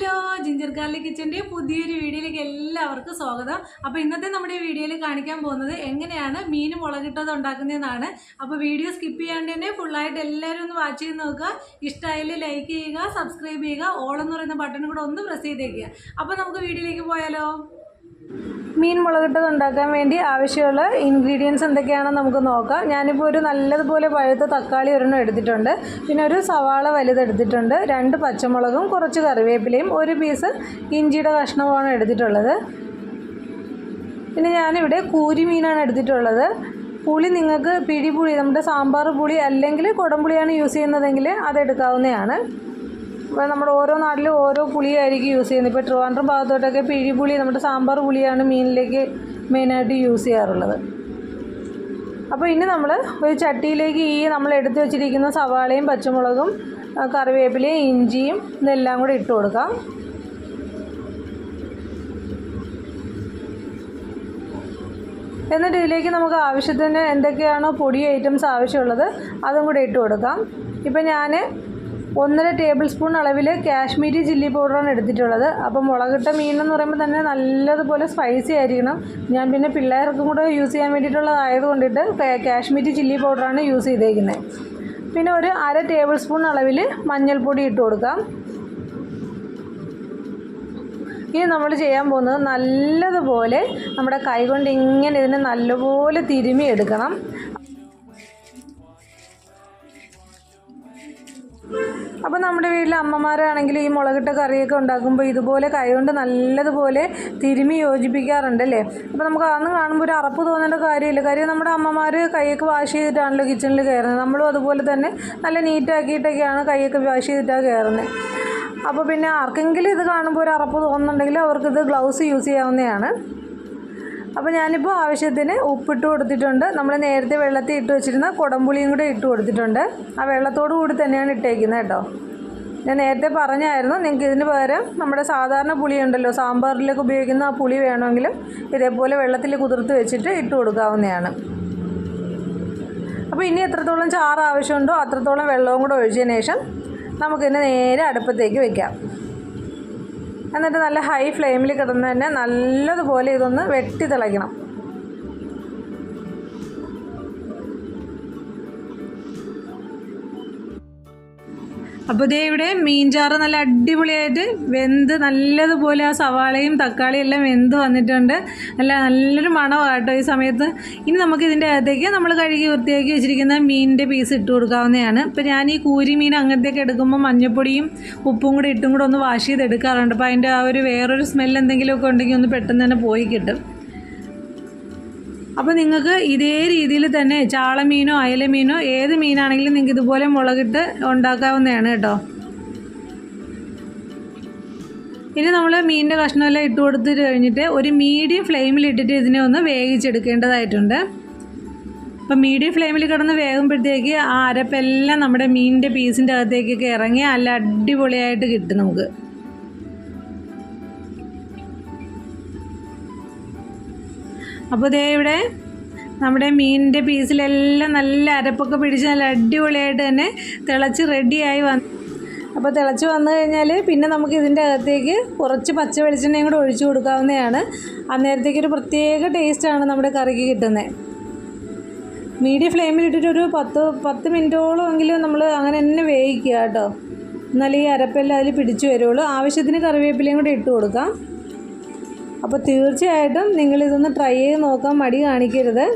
Hello ginger ഗാർലി കിച്ചന്റെ പുതിയൊരു വീഡിയോയിലേക്ക് എല്ലാവർക്കും സ്വാഗതം. അപ്പോൾ ഇന്നത്തെ നമ്മുടെ വീഡിയോയിൽ കാണിക്കാൻ പോകുന്നത് എങ്ങനെയാണ് മീൻ മുളകിട്ടത് ഉണ്ടാക്കുന്നതെന്നാണ്. അപ്പോൾ വീഡിയോ സ്കിപ്പ് ചെയ്യാണ്ട് തന്നെ ഫുള്ളായിട്ട് എല്ലാവരും ഒന്ന് വാച്ച് ചെയ്ത് നോക്കുക. ഇഷ്ടമായാലും ലൈക്ക് ചെയ്യുക സബ്സ്ക്രൈബ് ചെയ്യുക. ഓൾ എന്ന് പറയുന്ന ബട്ടൺ കൂടെ ഒന്ന് പ്രസ് ചെയ്തേക്കുക. അപ്പോൾ നമുക്ക് വീഡിയോയിലേക്ക് പോയാലോ? മീൻ മുളകിട്ടത് ഉണ്ടാക്കാൻ വേണ്ടി ആവശ്യമുള്ള ഇൻഗ്രീഡിയൻസ് എന്തൊക്കെയാണെന്ന് നമുക്ക് നോക്കാം. ഞാനിപ്പോൾ ഒരു നല്ലതുപോലെ പഴുത്ത തക്കാളി ഒരെണ്ണം എടുത്തിട്ടുണ്ട്. പിന്നെ ഒരു സവാള വലുതെടുത്തിട്ടുണ്ട് രണ്ട് പച്ചമുളകും കുറച്ച് കറിവേപ്പിലയും ഒരു പീസ് ഇഞ്ചിയുടെ കഷ്ണവുമാണ് എടുത്തിട്ടുള്ളത്. പിന്നെ ഞാനിവിടെ കൂരി മീനാണ് എടുത്തിട്ടുള്ളത്. പുളി നിങ്ങൾക്ക് പിടിപുളി നമ്മുടെ സാമ്പാർ പുളി അല്ലെങ്കിൽ കുടംപുളിയാണ് യൂസ് ചെയ്യുന്നതെങ്കിൽ അതെടുക്കാവുന്നതാണ് അപ്പോൾ നമ്മുടെ ഓരോ നാട്ടിലും ഓരോ പുളിയായിരിക്കും യൂസ് ചെയ്യുന്നത്. ഇപ്പോൾ ട്രിവാൻഡ്രം ഭാഗത്തോട്ടൊക്കെ പിഴിപുളി നമ്മുടെ സാമ്പാർ പുളിയാണ് മീനിലേക്ക് മെയിനായിട്ട് യൂസ് ചെയ്യാറുള്ളത്. അപ്പോൾ ഇനി നമ്മൾ ഒരു ചട്ടിയിലേക്ക് ഈ നമ്മൾ എടുത്തു വെച്ചിരിക്കുന്ന സവാളയും പച്ചമുളകും കറിവേപ്പിലയും ഇഞ്ചിയും ഇതെല്ലാം കൂടി ഇട്ട് കൊടുക്കാം. എന്നിട്ട് ഇതിലേക്ക് നമുക്ക് ആവശ്യത്തിന് എന്തൊക്കെയാണോ പൊടി ഐറ്റംസ് ആവശ്യമുള്ളത് അതും കൂടി ഇട്ട് കൊടുക്കാം. ഇപ്പം ഞാൻ ഒന്നര ടേബിൾ സ്പൂൺ അളവിൽ കാശ്മീരി ചില്ലി പൗഡറാണ് എടുത്തിട്ടുള്ളത്. അപ്പോൾ മുളകിട്ട മീൻ എന്ന് പറയുമ്പോൾ തന്നെ നല്ലതുപോലെ സ്പൈസി ആയിരിക്കണം. ഞാൻ പിന്നെ പിള്ളേർക്കും കൂടെ യൂസ് ചെയ്യാൻ വേണ്ടിയിട്ടുള്ളതായത് കൊണ്ടിട്ട് കാശ്മീരി ചില്ലി പൗഡറാണ് യൂസ് ചെയ്തേക്കുന്നത് പിന്നെ ഒരു അര ടേബിൾ സ്പൂൺ അളവിൽ മഞ്ഞൾപ്പൊടി ഇട്ട് കൊടുക്കാം. ഇനി നമ്മൾ ചെയ്യാൻ പോകുന്നത് നല്ലതുപോലെ നമ്മുടെ കൈ കൊണ്ട് ഇങ്ങനെ ഇതിനെ നല്ലപോലെ തിരുമി എടുക്കണം. അപ്പോൾ നമ്മുടെ വീട്ടിലെ അമ്മമാരാണെങ്കിൽ ഈ മുളകിട്ട കറിയൊക്കെ ഉണ്ടാക്കുമ്പോൾ ഇതുപോലെ കൈകൊണ്ട് നല്ലതുപോലെ തിരുമി യോജിപ്പിക്കാറുണ്ട് അല്ലേ അപ്പോൾ നമുക്ക് അന്ന് കാണുമ്പോൾ ഒരു അറപ്പ് തോന്നേണ്ട കാര്യമില്ല. കാര്യം നമ്മുടെ അമ്മമാർ കൈയൊക്കെ വാഷ് ചെയ്തിട്ടാണല്ലോ കിച്ചണിൽ കയറുന്നത്. നമ്മളും അതുപോലെ തന്നെ നല്ല നീറ്റാക്കിയിട്ടൊക്കെയാണ് കൈയൊക്കെ വാഷ് ചെയ്തിട്ടാണ് കയറുന്നത്. അപ്പോൾ പിന്നെ ആർക്കെങ്കിലും ഇത് കാണുമ്പോൾ ഒരു അറപ്പ് തോന്നുന്നുണ്ടെങ്കിൽ അവർക്കിത് ഗ്ലൗസ് യൂസ് ചെയ്യാവുന്നതാണ്. അപ്പോൾ ഞാനിപ്പോൾ ആവശ്യത്തിന് ഉപ്പിട്ട് കൊടുത്തിട്ടുണ്ട്. നമ്മൾ നേരത്തെ വെള്ളത്തിൽ ഇട്ട് വെച്ചിരുന്ന കുടംപുളിയും കൂടെ ഇട്ട് കൊടുത്തിട്ടുണ്ട്. ആ വെള്ളത്തോടു കൂടി തന്നെയാണ് ഇട്ടേക്കുന്നത് കേട്ടോ. ഞാൻ നേരത്തെ പറഞ്ഞായിരുന്നു നിങ്ങൾക്ക് ഇതിന് പകരം നമ്മുടെ സാധാരണ പുളി ഉണ്ടല്ലോ സാമ്പാറിലേക്ക് ഉപയോഗിക്കുന്ന ആ പുളി വേണമെങ്കിൽ ഇതേപോലെ വെള്ളത്തിൽ കുതിർത്ത് വെച്ചിട്ട് ഇട്ട് കൊടുക്കാവുന്നതാണ്. അപ്പോൾ ഇനി എത്രത്തോളം ചാറ് ആവശ്യമുണ്ടോ അത്രത്തോളം വെള്ളവും കൂടെ ഒഴിച്ചതിന് ശേഷം നമുക്കിതിനെ നേരെ അടുപ്പത്തേക്ക് വെക്കാം. എന്നിട്ട് നല്ല ഹൈ ഫ്ലെയിമിൽ കിടന്ന് തന്നെ നല്ലതുപോലെ ഇതൊന്ന് വെട്ടി തിളയ്ക്കണം. അപ്പോൾ ദേ ഇവിടെ മീൻചാറ് നല്ല അടിപൊളിയായിട്ട് വെന്ത് നല്ലതുപോലെ ആ സവാളയും തക്കാളിയും എല്ലാം വെന്ത് വന്നിട്ടുണ്ട്. നല്ല നല്ലൊരു മണമാണ് കേട്ടോ ഈ സമയത്ത്. ഇനി നമുക്ക് ഇതിന്റെ അകത്തേക്ക് നമ്മൾ കഴുകി വൃത്തിയാക്കി വെച്ചിരിക്കുന്ന മീനിന്റെ പീസ് ഇട്ട് കൊടുക്കാവുന്നതാണ്. ഇപ്പോൾ ഞാൻ ഈ കൂരി മീൻ എടുക്കുമ്പോൾ മഞ്ഞപ്പൊടിയും ഉപ്പും കൂടി ഇട്ടും കൂടെ ഒന്ന് വാഷ് ചെയ്ത് എടുക്കാറുണ്ട് അപ്പോൾ അതിന്റെ ആ ഒരു വേറൊരു സ്മെല്ല് എന്തെങ്കിലുമൊക്കെ ഉണ്ടെങ്കിൽ ഒന്ന് പെട്ടെന്ന് തന്നെ പോയി കിട്ടും. അപ്പോൾ നിങ്ങൾക്ക് ഇതേ രീതിയിൽ തന്നെ ചാളമീനോ അയലമീനോ ഏത് മീനാണെങ്കിലും നിങ്ങൾക്ക് ഇതുപോലെ മുളകിട്ട് ഉണ്ടാക്കാവുന്നതാണ് കേട്ടോ. ഇനി നമ്മൾ മീനിന്റെ കഷ്ണമെല്ലാം ഇട്ട് കൊടുത്തിട്ട് കഴിഞ്ഞിട്ട് ഒരു മീഡിയം ഫ്ലെയിമിൽ ഇട്ടിട്ട് ഇതിനെ ഒന്ന് വേവിച്ചെടുക്കേണ്ടതായിട്ടുണ്ട്. അപ്പം മീഡിയം ഫ്ലെയിമിൽ കിടന്ന് വേകുമ്പോഴത്തേക്ക് ആ അരപ്പെല്ലാം നമ്മുടെ മീനിന്റെ പീസിന്റെ അകത്തേക്കൊക്കെ ഇറങ്ങി നല്ല അടിപൊളിയായിട്ട് കിട്ടും നമുക്ക്. അപ്പോൾ ദേ ഇവിടെ നമ്മുടെ മീനിന്റെ പീസിലെല്ലാം നല്ല അരപ്പൊക്കെ പിടിച്ച് നല്ല അടിപൊളിയായിട്ട് തന്നെ തിളച്ച് റെഡിയായി വന്നു. അപ്പോൾ തിളച്ച് വന്നു കഴിഞ്ഞാൽ പിന്നെ നമുക്ക് ഇതിന്റെ അകത്തേക്ക് കുറച്ച് പച്ച വെളിച്ചെണ്ണയും കൂടെ ഒഴിച്ചു കൊടുക്കാവുന്നതാണ്. അന്നേരത്തേക്ക് ഒരു പ്രത്യേക ടേസ്റ്റാണ് നമ്മുടെ കറിക്ക് കിട്ടുന്നത് മീഡിയം ഫ്ലെയിമിൽ ഇട്ടിട്ട് ഒരു പത്ത് പത്ത് മിനിറ്റോളം എങ്കിലും നമ്മൾ അങ്ങനെ തന്നെ വേവിക്കുക കേട്ടോ. എന്നാലേ ഈ അരപ്പെല്ലാം അതിൽ പിടിച്ചു വരുള്ളൂ. ആവശ്യത്തിന് കറിവേപ്പിലയും കൂടെ ഇട്ട് കൊടുക്കാം. അപ്പോൾ തീർച്ചയായിട്ടും നിങ്ങളിതൊന്ന് ട്രൈ ചെയ്ത് നോക്കാൻ മടി കാണിക്കരുത്.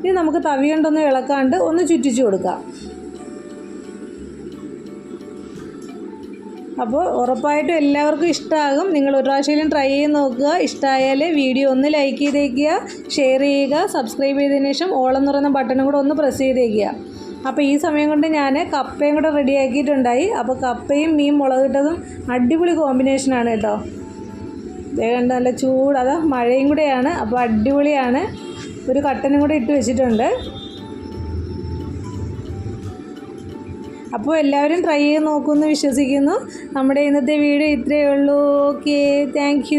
ഇനി നമുക്ക് തവി കൊണ്ടൊന്ന് ഇളക്കാണ്ട് ഒന്ന് ചുറ്റിച്ചു കൊടുക്കാം. അപ്പോൾ ഉറപ്പായിട്ടും എല്ലാവർക്കും ഇഷ്ടമാകും നിങ്ങൾ ഒരു പ്രാവശ്യം ട്രൈ ചെയ്ത് നോക്കുക. ഇഷ്ടമായാൽ വീഡിയോ ഒന്ന് ലൈക്ക് ചെയ്തേക്കുക ഷെയർ ചെയ്യുക സബ്സ്ക്രൈബ് ചെയ്തതിന് ശേഷം ഓളെന്ന് പറയുന്ന ബട്ടണും കൂടെ ഒന്ന് പ്രസ് ചെയ്തേക്കുക. അപ്പോൾ ഈ സമയം കൊണ്ട് ഞാൻ കപ്പയും കൂടെ റെഡിയാക്കിയിട്ടുണ്ടായി അപ്പോൾ കപ്പയും മീൻ മുളകിട്ടതും അടിപൊളി കോമ്പിനേഷനാണ് കേട്ടോ. കണ്ട നല്ല ചൂട്. അതാ മഴയും കൂടെയാണ്. അപ്പോൾ അടിപൊളിയാണ്. ഒരു കട്ടനും കൂടെ ഇട്ട് വെച്ചിട്ടുണ്ട്. അപ്പോൾ എല്ലാവരും ട്രൈ ചെയ്ത് നോക്കുമെന്ന് വിശ്വസിക്കുന്നു. നമ്മുടെ ഇന്നത്തെ വീഡിയോ ഇത്രയേ ഉള്ളൂ. Okay thank